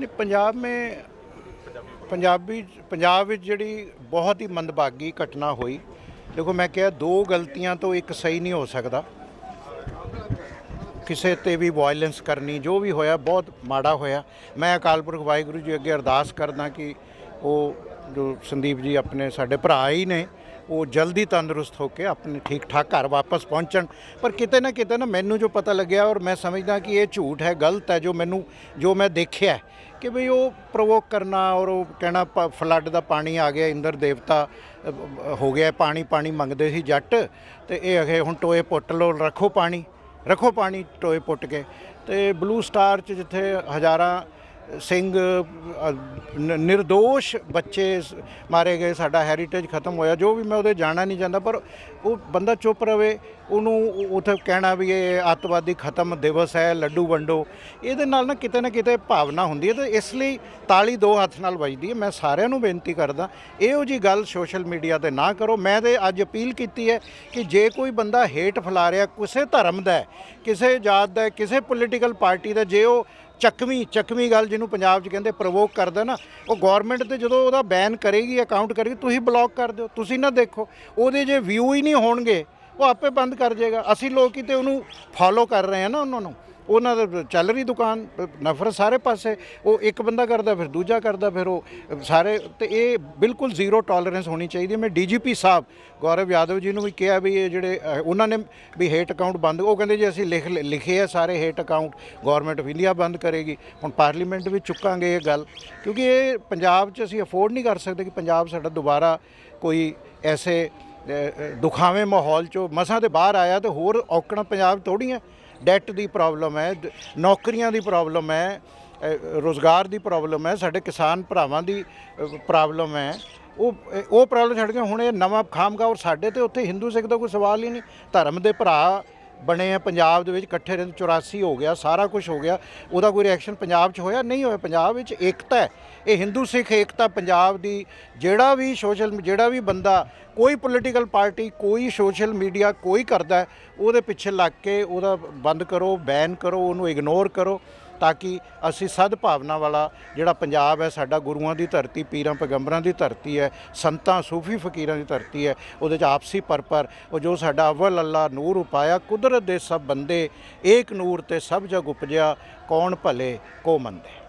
ਨਹੀਂ, ਪੰਜਾਬ ਮੇ ਪੰਜਾਬੀ, ਪੰਜਾਬ ਵਿੱਚ ਜਿਹੜੀ ਬਹੁਤ ਹੀ ਮੰਦਭਾਗੀ ਘਟਨਾ ਹੋਈ, ਦੇਖੋ ਮੈਂ ਕਿਹਾ ਦੋ ਗਲਤੀਆਂ ਤੋਂ ਇੱਕ ਸਹੀ ਨਹੀਂ ਹੋ ਸਕਦਾ। ਕਿਸੇ ਤੇ ਵੀ ਵਾਇਲੈਂਸ ਕਰਨੀ, ਜੋ ਵੀ ਹੋਇਆ, ਬਹੁਤ ਮਾੜਾ ਹੋਇਆ। ਮੈਂ ਅਕਾਲ ਪੁਰਖ ਵਾਹਿਗੁਰੂ ਜੀ ਅੱਗੇ ਅਰਦਾਸ ਕਰਦਾ ਕਿ ਉਹ ਜੋ ਸੰਦੀਪ ਜੀ ਆਪਣੇ ਸਾਡੇ ਭਰਾ ਹੀ ਨੇ ਉਹ ਜਲਦੀ ਤੰਦਰੁਸਤ ਹੋ ਕੇ ਆਪਣੇ ਠੀਕ ਠਾਕ ਘਰ ਵਾਪਸ ਪਹੁੰਚਣ। ਪਰ ਕਿਤੇ ਨਾ ਕਿਤੇ ਨਾ ਮੈਨੂੰ ਜੋ ਪਤਾ ਲੱਗਿਆ ਔਰ ਮੈਂ ਸਮਝਦਾ ਕਿ ਇਹ ਝੂਠ ਹੈ, ਗਲਤ ਹੈ ਜੋ ਮੈਨੂੰ, ਜੋ ਮੈਂ ਦੇਖਿਆ ਕਿ ਵੀ ਉਹ ਪ੍ਰੋਵੋਕ ਕਰਨਾ ਔਰ ਉਹ ਕਹਿਣਾ ਫਲੱਡ ਦਾ ਪਾਣੀ ਆ ਗਿਆ, ਇੰਦਰ ਦੇਵਤਾ ਹੋ ਗਿਆ, ਪਾਣੀ ਪਾਣੀ ਮੰਗਦੇ ਸੀ ਜੱਟ। ਤੇ ਇਹ ਅਗੇ ਹੁਣ ਟੋਏ ਪੁੱਟ ਲੋ ਰੱਖੋ ਪਾਣੀ ਰੱਖੋ ਪਾਣੀ ਟੋਏ ਪੁੱਟ ਕੇ। ਤੇ ਬਲੂ ਸਟਾਰ ਚ ਜਿੱਥੇ ਹਜ਼ਾਰਾਂ ਸਿੰਘ ਅ, ਨਿਰਦੋਸ਼ ਬੱਚੇ ਮਾਰੇ ਗਏ ਸਾਡਾ ਹੈਰੀਟੇਜ ਖਤਮ ਹੋਇਆ ਜੋ ਵੀ ਮੈਂ ਉਹਦੇ ਜਾਣਾ ਨਹੀਂ ਜਾਂਦਾ ਪਰ ਉਹ ਬੰਦਾ ਚੁੱਪ ਰਵੇ ਉਹਨੂੰ ਉਥੇ ਕਹਿਣਾ ਵੀ ਇਹ ਅੱਤਵਾਦੀ ਖਤਮ ਦਿਵਸ ਹੈ ਲੱਡੂ ਵੰਡੋ। ਇਹਦੇ ਨਾਲ ਨਾ ਕਿਤੇ ਨਾ ਕਿਤੇ ਭਾਵਨਾ ਹੁੰਦੀ ਹੈ ਤੇ ਇਸ ਲਈ ਤਾਲੀ ਦੋ ਹੱਥ ਨਾਲ ਵੱਜਦੀ ਹੈ। ਮੈਂ ਸਾਰਿਆਂ ਨੂੰ ਬੇਨਤੀ ਕਰਦਾ ਇਹੋ ਜੀ ਗੱਲ ਸੋਸ਼ਲ ਮੀਡੀਆ ਤੇ ਨਾ ਕਰੋ। ਮੈਂ ਤੇ ਅੱਜ ਅਪੀਲ ਕੀਤੀ ਹੈ ਕਿ ਜੇ ਕੋਈ ਬੰਦਾ ਹੇਟ ਫੈਲਾ ਰਿਹਾ ਕਿਸੇ ਧਰਮ ਦਾ ਕਿਸੇ ਜਾਤ ਦਾ ਕਿਸੇ ਪੋਲੀਟੀਕਲ ਪਾਰਟੀ ਦਾ ਜੇ ਉਹ ਚੱਕਵੀਂ ਚੱਕਵੀਂ ਗੱਲ ਜਿਹਨੂੰ ਪੰਜਾਬ 'ਚ ਕਹਿੰਦੇ ਪ੍ਰਵੋਕ ਕਰਦਾ ਨਾ ਉਹ ਗਵਰਨਮੈਂਟ ਤੇ ਜਦੋਂ ਉਹਦਾ ਬੈਨ ਕਰੇਗੀ ਅਕਾਊਂਟ ਕਰੇਗੀ, ਤੁਸੀਂ ਬਲੌਕ ਕਰ ਦਿਓ, ਤੁਸੀਂ ਨਾ ਦੇਖੋ, ਉਹਦੇ ਜੇ ਵਿਊ ਹੀ ਨਹੀਂ ਹੋਣਗੇ ਉਹ ਆਪੇ ਬੰਦ ਕਰ ਜਾਏਗਾ। ਅਸੀਂ ਲੋਕ ਹੀ ਤੇ ਉਹਨੂੰ ਫਾਲੋ ਕਰ ਰਹੇ ਆ ਨਾ ਉਹਨਾਂ ਨੂੰ। ਉਹਨਾਂ ਦਾ ਚੱਲ ਰਹੀ ਦੁਕਾਨ, ਨਫ਼ਰਤ ਸਾਰੇ ਪਾਸੇ, ਉਹ ਇੱਕ ਬੰਦਾ ਕਰਦਾ, ਫਿਰ ਦੂਜਾ ਕਰਦਾ, ਫਿਰ ਉਹ ਸਾਰੇ, ਤੇ ਇਹ ਬਿਲਕੁਲ ਜ਼ੀਰੋ ਟੋਲਰੈਂਸ ਹੋਣੀ ਚਾਹੀਦੀ। ਹੈ ਮੈਂ ਡੀਜੀਪੀ ਸਾਹਿਬ ਗੌਰਵ ਯਾਦਵ ਜੀ ਨੂੰ ਵੀ ਕਿਹਾ ਵੀ ਇਹ ਜਿਹੜੇ ਉਹਨਾਂ ਨੇ ਵੀ ਹੇਟ ਅਕਾਊਂਟ ਬੰਦ, ਉਹ ਕਹਿੰਦੇ ਜੀ ਅਸੀਂ ਲਿਖ, ਲਿਖੇ ਆ ਸਾਰੇ hate account government of India ਬੰਦ ਕਰੇਗੀ। ਹੁਣ ਪਾਰਲੀਮੈਂਟ ਵਿੱਚ ਚੁੱਕਾਂਗੇ ਇਹ ਗੱਲ, ਕਿਉਂਕਿ ਇਹ ਪੰਜਾਬ 'ਚ ਅਸੀਂ ਅਫੋਰਡ ਨਹੀਂ ਕਰ ਸਕਦੇ ਕਿ ਪੰਜਾਬ ਸਾਡਾ ਦੁਬਾਰਾ ਕੋਈ ਐਸੇ ਦੁਖਾਵੇਂ ਮਾਹੌਲ 'ਚੋਂ ਮਸਾਂ ਤੇ ਬਾਹਰ ਆਇਆ ਤੇ ਹੋਰ ਔਕੜਾਂ ਪੰਜਾਬ ਥੋੜ੍ਹੀਆਂ। ਡੈਟ ਦੀ ਪ੍ਰੋਬਲਮ ਹੈ ਦ- ਨੌਕਰੀਆਂ ਦੀ ਪ੍ਰੋਬਲਮ ਹੈ ਅ, ਰੋਜ਼ਗਾਰ ਦੀ ਪ੍ਰੋਬਲਮ ਹੈ ਸਾਡੇ ਕਿਸਾਨ ਭਰਾਵਾਂ ਦੀ ਪ੍ਰੋਬਲਮ ਹੈ। ਉਹ ਉਹ ਪ੍ਰੋਬਲਮ ਛੱਡ ਕੇ ਹੁਣ ਇਹ ਨਵਾਂ ਖਾਮਗਾ ਔਰ ਸਾਡੇ ਤੇ ਉੱਥੇ ਹਿੰਦੂ ਸਿੱਖ ਦਾ ਕੋਈ ਸਵਾਲ ਹੀ ਨਹੀਂ। ਧਰਮ ਦੇ ਭਰਾ ਬਣੇ ਆ, ਪੰਜਾਬ ਦੇ ਵਿੱਚ ਇਕੱਠੇ ਰਹਿੰਦੇ 84 ਹੋ ਗਿਆ, ਸਾਰਾ ਕੁਝ ਹੋ ਗਿਆ। ਉਹਦਾ ਕੋਈ ਰਿਐਕਸ਼ਨ ਪੰਜਾਬ 'ਚ ਹੋਇਆ? ਨਹੀਂ ਹੋਇਆ। ਪੰਜਾਬ ਵਿੱਚ ਏਕਤਾ ਹੈ। ਇਹ ਹਿੰਦੂ ਸਿੱਖ ਏਕਤਾ ਪੰਜਾਬ ਦੀ ਜਿਹੜਾ ਵੀ ਸੋਸ਼ਲ ਜਿਹੜਾ ਵੀ ਬੰਦਾ, ਕੋਈ ਪੋਲੀਟੀਕਲ ਪਾਰਟੀ ਕੋਈ ਸੋਸ਼ਲ ਮੀਡੀਆ ਕੋਈ ਕਰਦਾ, ਉਹਦੇ ਪਿੱਛੇ ਲੱਗ ਕੇ ਉਹਦਾ ਬੰਦ ਕਰੋ ਬੈਨ ਕਰੋ, ਉਹਨੂੰ ਇਗਨੋਰ ਕਰੋ। ਤਾਂ ਕਿ ਅਸੀਂ ਸਦ ਭਾਵਨਾ ਵਾਲਾ ਜਿਹੜਾ ਪੰਜਾਬ ਹੈ, ਸਾਡਾ ਗੁਰੂਆਂ ਦੀ ਧਰਤੀ, ਪੀਰਾਂ, ਪੈਗੰਬਰਾਂ ਦੀ ਧਰਤੀ ਹੈ, ਸੰਤਾਂ, ਸੂਫੀ ਫਕੀਰਾਂ ਦੀ ਧਰਤੀ ਹੈ, ਉਹਦੇ 'ਚ ਆਪਸੀ ਪਰਪਰ, ਉਹ ਜੋ ਸਾਡਾ ਅਵਲ ਅੱਲਾ ਨੂਰ ਉਪਾਇਆ, ਕੁਦਰਤ ਦੇ ਸਭ ਬੰਦੇ, ਏਕ ਨੂਰ ਤੇ ਸਭ ਜਗ ਉਪਜਿਆ, ਕੌਣ ਭਲੇ, ਕੋ ਮੰਦੇ।